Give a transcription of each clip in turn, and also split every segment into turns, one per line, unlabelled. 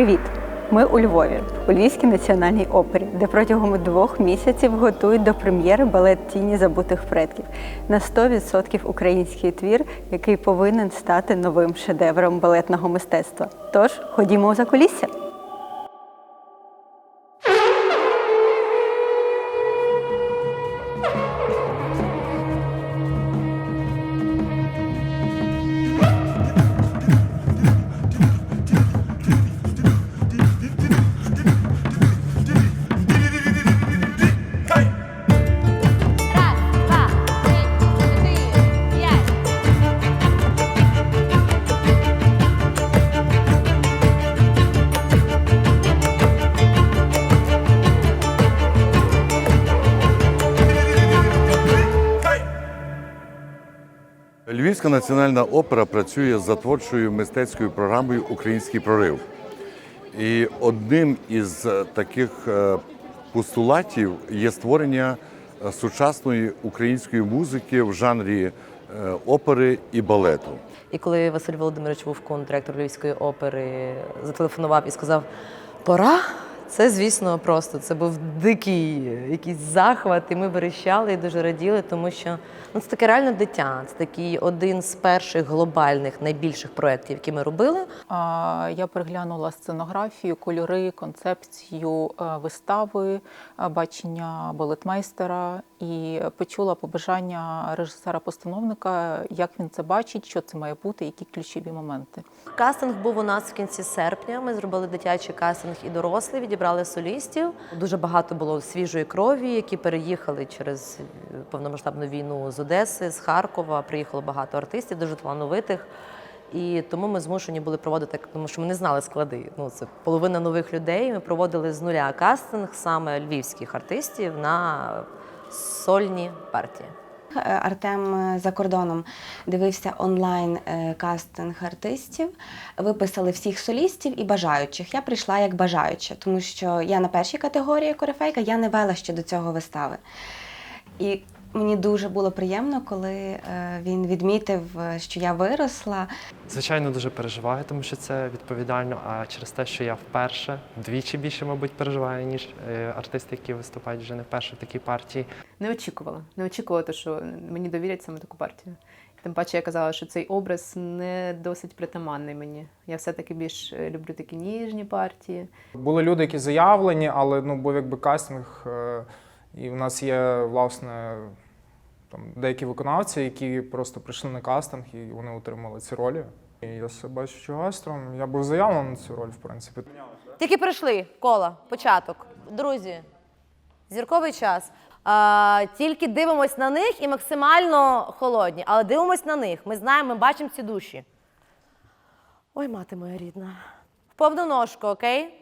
Привіт! Ми у Львові, у Львівській національній опері, де протягом двох місяців готують до прем'єри балет Тіні забутих предків на 100% український твір, який повинен стати новим шедевром балетного мистецтва. Тож ходімо у закулісся.
Львівська національна опера працює за творчою мистецькою програмою Український прорив. І одним із е, таких е, постулатів є створення е, сучасної української музики в жанрі опери і балету.
І коли Василь Володимирович Вовкун, директор Львівської опери, зателефонував і сказав: Пора. Це, звісно, просто це був дикий якийсь захват, і ми верещали і дуже раділи, тому що ну, це таке реально дитя. Це такий один з перших глобальних найбільших проєктів, які ми робили.
Я переглянула сценографію, кольори, концепцію е, вистави, е, бачення балетмейстера і почула побажання режисера-постановника, як він це бачить, що це має бути, які ключові моменти.
Кастинг був у нас в кінці серпня. Ми зробили дитячий кастинг і дорослий, відібрали солістів. Дуже багато було свіжої крові, які переїхали через е, повномасштабну війну з Одеси, з Харкова. Приїхало багато артистів, дуже талановитих. І тому ми змушені були проводити, тому що ми не знали склади. Ну це половина нових людей. Ми проводили з нуля кастинг саме львівських артистів на сольні партії.
Е, Артем е, за кордоном дивився онлайн е, кастинг артистів, виписали всіх солістів і бажаючих. Я прийшла як бажаюча, тому що я на першій категорії корифейка, я не вела ще до цього вистави. І мені дуже було приємно, коли е, він відмітив, е, що я виросла.
Звичайно, дуже переживаю, тому що це відповідально. А через те, що я вперше вдвічі більше, мабуть, переживаю, ніж е, артисти, які виступають вже не вперше в такій партії.
не очікувала. Не очікувала, те, що мені довірять саме таку партію. Тим паче я казала, що цей образ не досить притаманний мені. Я все-таки більш люблю такі ніжні партії.
Були люди, які заявлені, але ну, був якби кастинг, і в нас є, власне, там, деякі виконавці, які просто прийшли на кастинг і вони отримали ці ролі. І я себе бачу чугайстром. Я був заявлений на цю роль, в принципі.
Тільки прийшли кола, початок. Друзі, зірковий час. А, тільки дивимось на них і максимально холодні. Але дивимось на них. Ми знаємо, ми бачимо ці душі. Ой, мати моя рідна. Повну ножку, окей?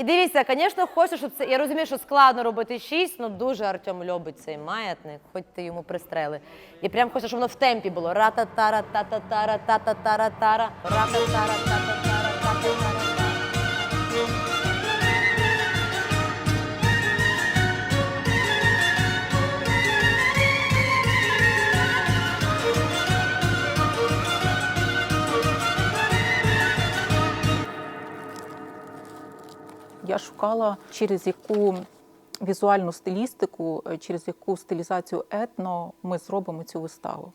І дивіться, звісно, хочу, щоб це. Я розумію, що складно робити шість, але дуже Артем любить цей маятник, хоч ти йому пристрели. І прям хочу, щоб воно в темпі було. Ра-та-тара, та-та-тара,
шукала, через яку візуальну стилістику, е, через яку стилізацію етно ми зробимо цю виставу.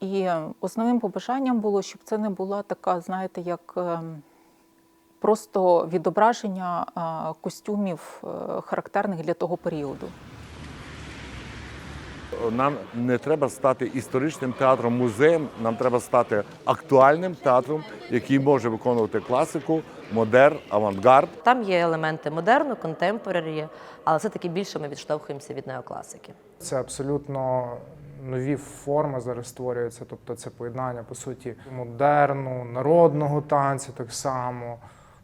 І е, основним побажанням було, щоб це не була така, знаєте, як е, просто відображення костюмів, характерних для того періоду.
Нам не треба стати історичним театром музеєм, нам треба стати актуальним театром, який може виконувати класику, модерн, авангард.
Там є елементи модерну, контемпорарі, але все-таки більше ми відштовхуємося від неокласики.
Це абсолютно нові форми зараз створюються. Тобто це поєднання, по суті, модерну, народного танцю так само,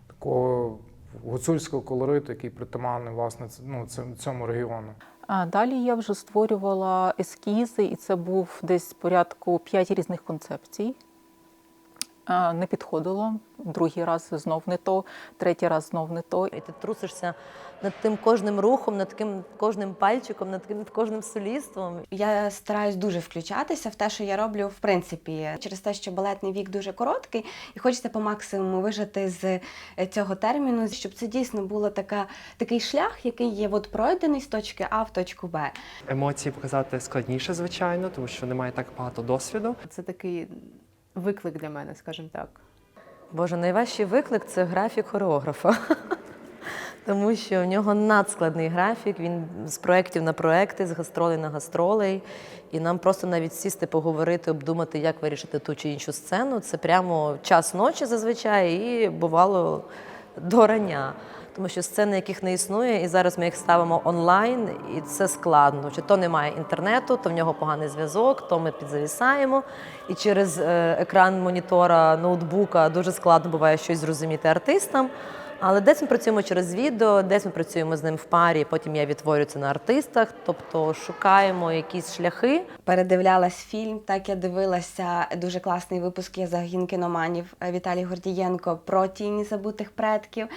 такого гуцульського колориту, який притаманний власне ну, цьому регіону.
А далі я вже створювала ескізи, і це був десь порядку п'ять різних концепцій. Не підходило. Другий раз знов не то, третій раз знов не то.
І ти трусишся над тим кожним рухом, над тим кожним пальчиком, над тим- над кожним солістом.
Я стараюсь дуже включатися в те, що я роблю в принципі, через те, що балетний вік дуже короткий, і хочеться по максимуму вижити з е, цього терміну, щоб це дійсно було така, такий шлях, який є от пройдений з точки А в точку Б.
Емоції показати складніше, звичайно, тому що немає так багато досвіду.
Це такий виклик для мене, скажімо так.
Боже, найважчий виклик це графік хореографа. Тому що в нього надскладний графік, він з проєктів на проекти, з гастролей на гастролей. І нам просто навіть сісти, поговорити, обдумати, як вирішити ту чи іншу сцену. Це прямо час ночі зазвичай і бувало до рання. Тому що сцени, яких не існує, і зараз ми їх ставимо онлайн, і це складно. Чи то немає інтернету, то в нього поганий зв'язок, то ми підзавісаємо. І через е, екран монітора ноутбука дуже складно буває щось зрозуміти артистам. Але десь ми працюємо через відео, десь ми працюємо з ним в парі, потім я відтворюю це на артистах, тобто шукаємо якісь шляхи.
Передивлялась фільм, так я дивилася дуже класний випуск є загін кіноманів Віталій Гордієнко про тіні забутих предків.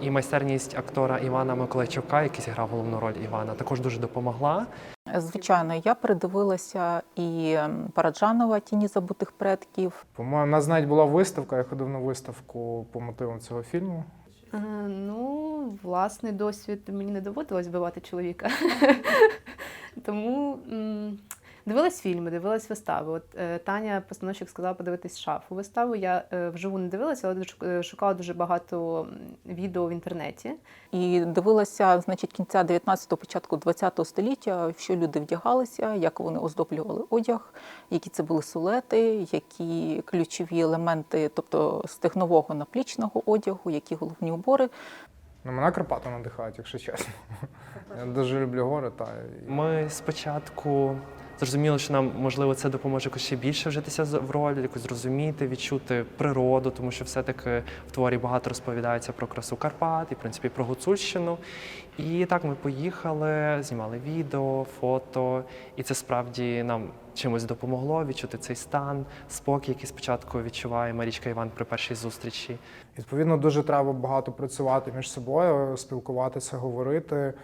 І майстерність актора Івана Миколайчука, який зіграв головну роль Івана, також дуже допомогла.
Звичайно, я передивилася і ем, Параджанова Тіні забутих предків.
По-моєму, у нас навіть була виставка, я ходив на виставку по мотивам цього фільму.
Е, Ну, власний досвід мені не доводилось вбивати чоловіка. Тому дивилась фільми, дивилась вистави. От е, Таня, постановщик, сказала подивитись шафу. Виставу я е, вживу не дивилася, але е, шукала дуже багато відео в інтернеті.
І дивилася, значить, кінця 19-го, початку 20-го століття, що люди вдягалися, як вони оздоблювали одяг, які це були сулети, які ключові елементи, тобто стегнового наплічного одягу, які головні убори.
Ну, мене Карпати надихають, якщо чесно. Я дуже люблю гори. Та,
Ми спочатку зрозуміли, що нам можливо це допоможе якось ще більше вжитися в роль, якось зрозуміти, відчути природу, тому що все-таки в творі багато розповідається про красу Карпат і в принципі про Гуцульщину. І так ми поїхали, знімали відео, фото, і це справді нам чимось допомогло відчути цей стан, спокій, який спочатку відчуває Марічка Іван при першій зустрічі.
Відповідно, дуже треба багато працювати між собою, спілкуватися, говорити,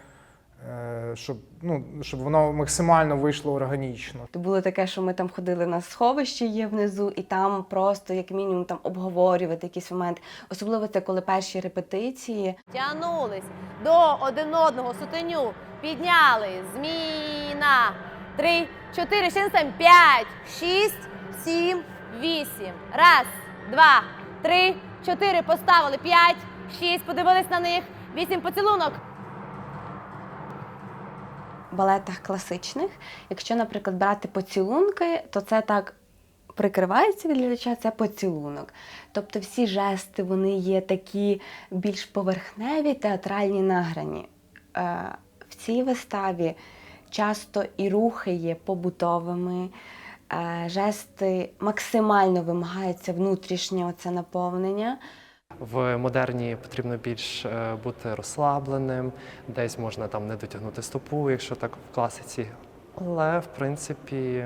щоб, ну, щоб воно максимально вийшло органічно.
То було таке, що ми там ходили на сховище є внизу, і там просто як мінімум там обговорювати якісь моменти. Особливо це коли перші репетиції.
Тягнулись до один одного сутеню, підняли, зміна. Три, чотири, ще не п'ять, шість, сім, вісім. Раз, два, три, чотири, поставили, п'ять, шість, подивились на них, вісім поцілунок.
Балетах класичних. Якщо, наприклад, брати поцілунки, то це так прикривається від глядача, це поцілунок. Тобто всі жести вони є такі більш поверхневі, театральні награні. Е, В цій виставі часто і рухи є побутовими. е, Жести максимально вимагається внутрішнє оце наповнення.
В модерні потрібно більш е, бути розслабленим, десь можна там не дотягнути стопу, якщо так в класиці. Але в принципі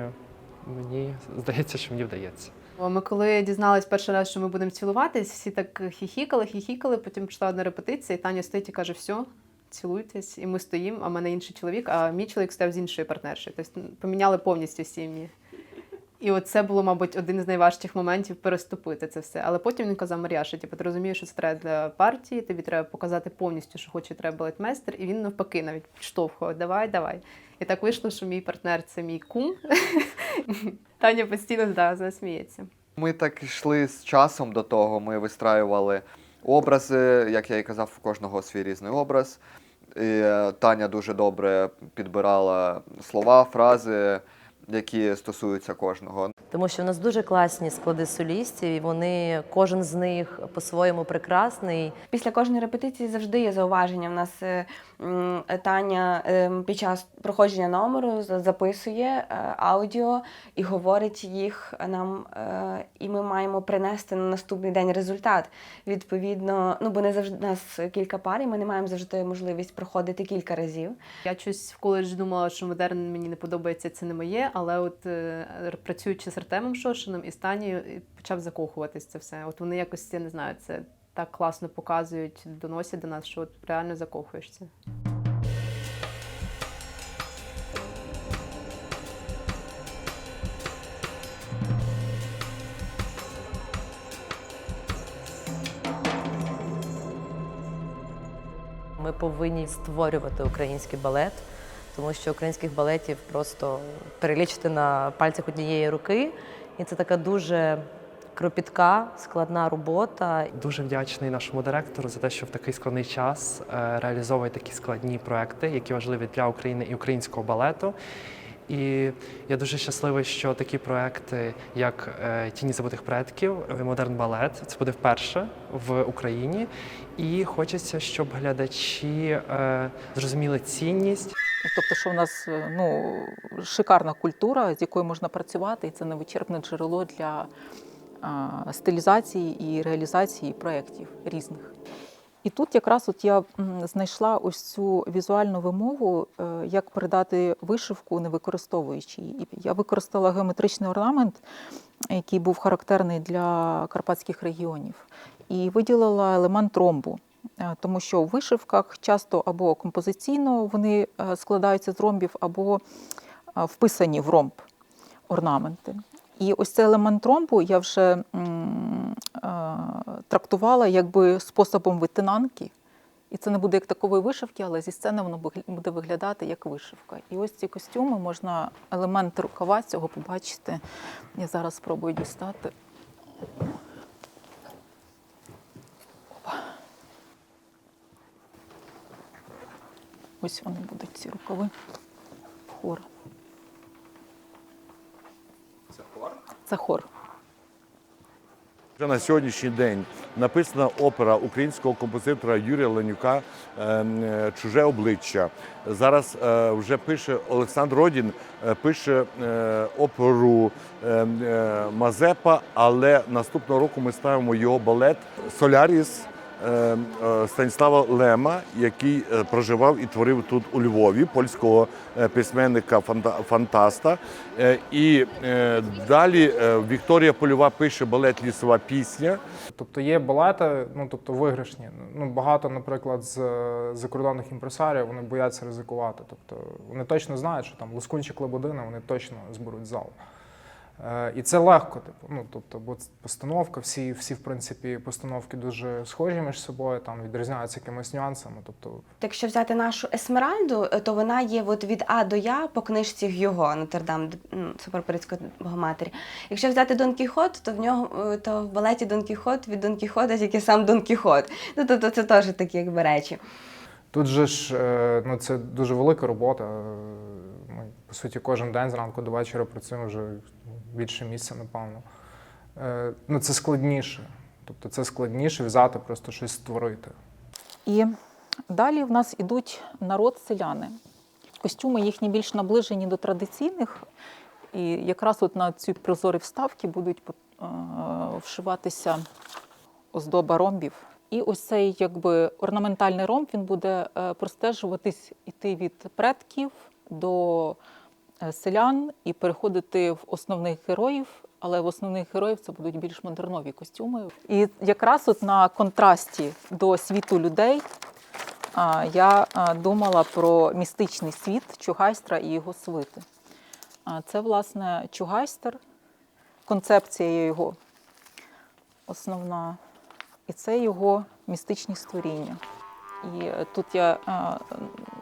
мені здається, що мені вдається.
Ми коли дізналися перший раз, що ми будемо цілуватись, всі так хіхікали, хіхікали. Потім прийшла одна репетиція, і Таня стоїть і каже: все, цілуйтесь. І ми стоїмо, а в мене інший чоловік, а мій чоловік став з іншою партнершою. Тобто поміняли повністю сім'ї. І от це було, мабуть, один з найважчих моментів переступити це все. Але потім він казав Маріаша, типу, ти розумієш, що це треба для партії, тобі треба показати повністю, що хоче треба балетмейстер, і він навпаки навіть підштовхував, давай, давай. І так вийшло, що мій партнер це мій кум. Таня постійно да, засміється.
Ми так йшли з часом до того. Ми вистраювали образи, як я і казав, у кожного свій різний образ. І е, Таня дуже добре підбирала слова, фрази, які стосуються кожного.
Тому що в нас дуже класні склади солістів, і вони кожен з них по-своєму прекрасний.
Після кожної репетиції завжди є зауваження. У нас е, Таня е, під час проходження номеру записує е, аудіо і говорить їх нам, і ми маємо принести на наступний день результат. Відповідно, ну бо не завжди нас кілька пар, і ми не маємо завжди можливість проходити кілька разів.
Я щось в коледжі думала, що модерн мені не подобається, це не моє, але от е, працюючи з Артемом Шошином і з Танією і почав закохуватись це все. От вони якось, я не знаю, це так класно показують, доносять до нас, що от реально закохуєшся.
Ми повинні створювати український балет, тому що українських балетів просто перелічити на пальцях однієї руки. І це така дуже кропітка, складна робота.
Дуже вдячний нашому директору за те, що в такий складний час е, реалізовує такі складні проекти, які важливі для України і українського балету. І я дуже щасливий, що такі проекти, як е, Тіні забутих предків, Модерн балет, це буде вперше в Україні. І хочеться, щоб глядачі е, зрозуміли цінність
Тобто, що в нас е, ну, шикарна культура, з якою можна працювати, і це невичерпне джерело для стилізації і реалізації проєктів різних. І тут якраз от я знайшла ось цю візуальну вимову, е, як передати вишивку, не використовуючи її. Я використала геометричний орнамент, який був характерний для карпатських регіонів, і виділила елемент ромбу. Е, Тому що у вишивках часто або композиційно вони е, складаються з ромбів, або е, вписані в ромб орнаменти. І ось цей елемент ромбу я вже трактувала якби способом витинанки. І це не буде як такової вишивки, але зі сцени воно буде виглядати як вишивка. І ось ці костюми можна елементи рукава цього побачити. Я зараз спробую дістати. Ось вони будуть ці рукави. Хор. Це хор? Це хор.
Вже на сьогоднішній день написана опера українського композитора Юрія Ленюка ем, е, Чуже обличчя. Зараз е, вже пише Олександр Родін, е, пише е, оперу е, Мазепа, але наступного року ми ставимо його балет Соляріс. Е, е, Станіслава Лема, який е, проживав і творив тут у Львові, польського письменника фанта- фантаста. І далі Вікторія Польова пише балет Лісова пісня.
Тобто є балети, ну тобто виграшні. Ну багато, наприклад, з закордонних імпресарів вони бояться ризикувати. Тобто вони точно знають, що там Лускунчик Лебедина, вони точно зберуть зал. Е, І це легко, типу, ну тобто, бо постановка, всі, всі, в принципі, постановки дуже схожі між собою, там відрізняються якимись нюансами. Тобто,
Якщо взяти нашу Есмеральду, е, то вона є от від А до Я по книжці Гюго Нотердам Суперперецької Богоматері. Якщо взяти Дон Кіхот, то в нього е, то в балеті Дон Кіхот від Дон Кіхота тільки сам Дон Кіхот. Ну тобто це теж такі якби речі.
Тут же ж ну, це дуже велика робота. Суті, кожен день зранку до вечора працюємо вже більше місяця, напевно. Е, Ну, це складніше. Тобто це складніше взяти, просто щось створити.
І далі в нас ідуть народ селяни. Костюми їхні більш наближені до традиційних, і якраз от на ці прозорі вставки будуть е, вшиватися оздоба ромбів. І ось цей якби орнаментальний ромб він буде е, простежуватись іти від предків до селян і переходити в основних героїв. Але в основних героїв це будуть більш модернові костюми. І якраз от на контрасті до світу людей я думала про містичний світ Чугайстра і його свити. Це, власне, Чугайстер, концепція його основна, і це його містичні створіння. І е, тут я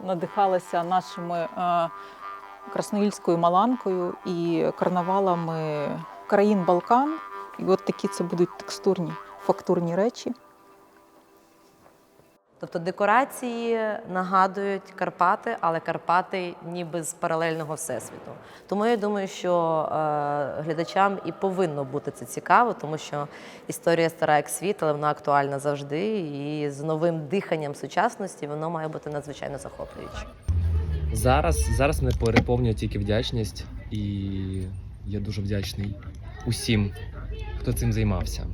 надихалася нашими красноїльською маланкою і карнавалами країн Балкан. І от такі це будуть текстурні, фактурні речі.
Тобто декорації нагадують Карпати, але Карпати ніби з паралельного всесвіту. Тому я думаю, що е, глядачам і повинно бути це цікаво, тому що історія стара як світ, але вона актуальна завжди. І з новим диханням сучасності воно має бути надзвичайно захоплююче.
Зараз, зараз мене переповнює тільки вдячність, і я дуже вдячний усім, хто цим займався.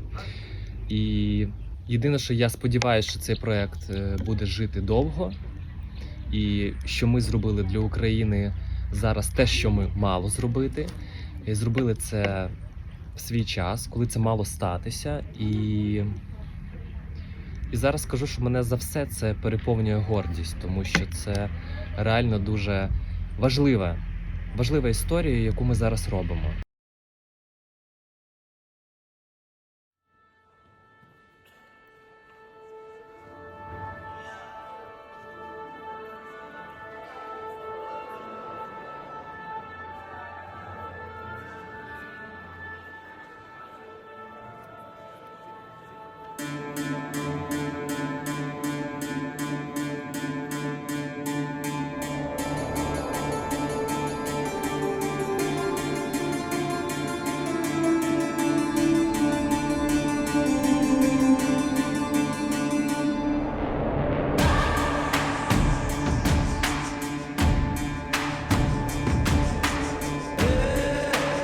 І єдине, що я сподіваюся, що цей проект е, буде жити довго, і що ми зробили для України зараз те, що ми мало зробити. І зробили це в свій час, коли це мало статися. І, і зараз скажу, що мене за все це переповнює гордість, тому що це реально дуже важлива, важлива історія, яку ми зараз робимо.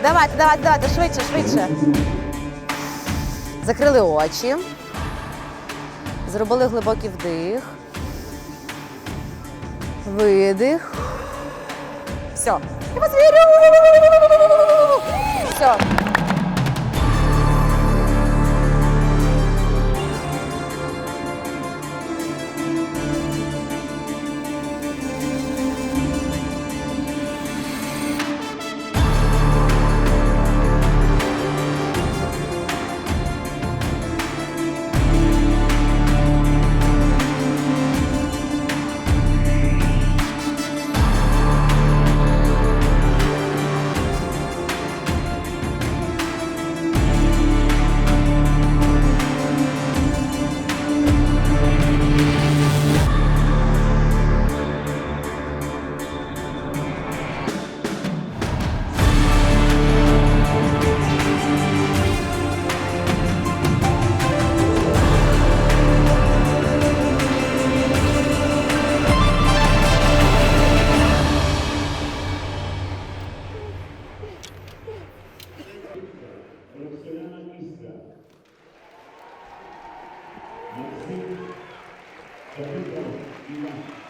Давайте, давайте, давайте, швидше, швидше. Закрили очі. Зробили глибокий вдих. Видих. Все. Я вас вірю! いや。